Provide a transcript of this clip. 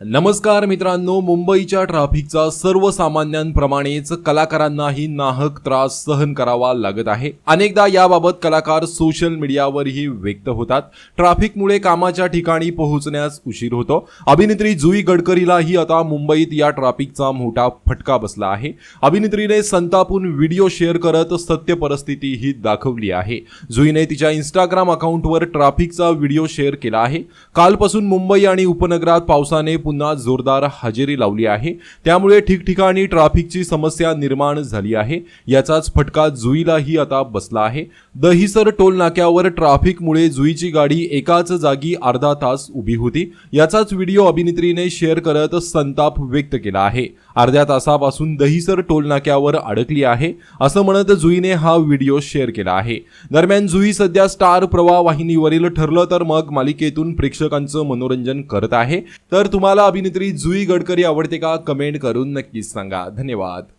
नमस्कार मित्रांनो मुंबईच्या ट्रॅफिकचा सर्वसामान्यांप्रमाणेच कलाकारांनाही नाहक त्रास सहन करावा लागत आहे. अनेकदा याबाबत कलाकार सोशल मीडियावरही व्यक्त होतात. ट्रॅफिकमुळे कामाच्या ठिकाणी पोहोचण्यास उशीर होतो. अभिनेत्री जुई गडकरीलाही आता मुंबईत या ट्रॅफिकचा मोठा फटका बसला आहे. अभिनेत्रीने संतापून व्हिडिओ शेअर करत सत्य परिस्थिती ही दाखवली आहे. जुईने तिच्या इंस्टाग्राम अकाउंटवर ट्रॅफिकचा व्हिडिओ शेअर केला आहे. कालपासून मुंबई आणि उपनगरात पावसाने पुन्हा जोरदार हजेरी लावली आहे. त्यामुळे ठिकठिकाणी ट्रॅफिकची समस्या निर्माण झाली आहे. याचाच फटका जुईलाही आता बसला आहे. दहिसर टोल नाक्यावर ट्रॅफिकमुळे जुईची गाडी एकाच जागी अर्धा तास उभी होती. याचाच व्हिडिओ अभिनेत्रीने शेअर करत संताप व्यक्त केला आहे. अर्ध्या तासापासून दहिसर टोल नाक्यावर अडकली आहे असं म्हणत जुईने हा व्हिडिओ शेअर केला आहे. दरम्यान जुई सध्या स्टार प्रवाह वाहिनीवरील ठरलं तर मग मालिकेतून प्रेक्षकांचं मनोरंजन करत आहे. तर तुम्हाला अभिनेत्री जुई गडकरी आवडते का? कमेंट करून नक्कीच सांगा. धन्यवाद.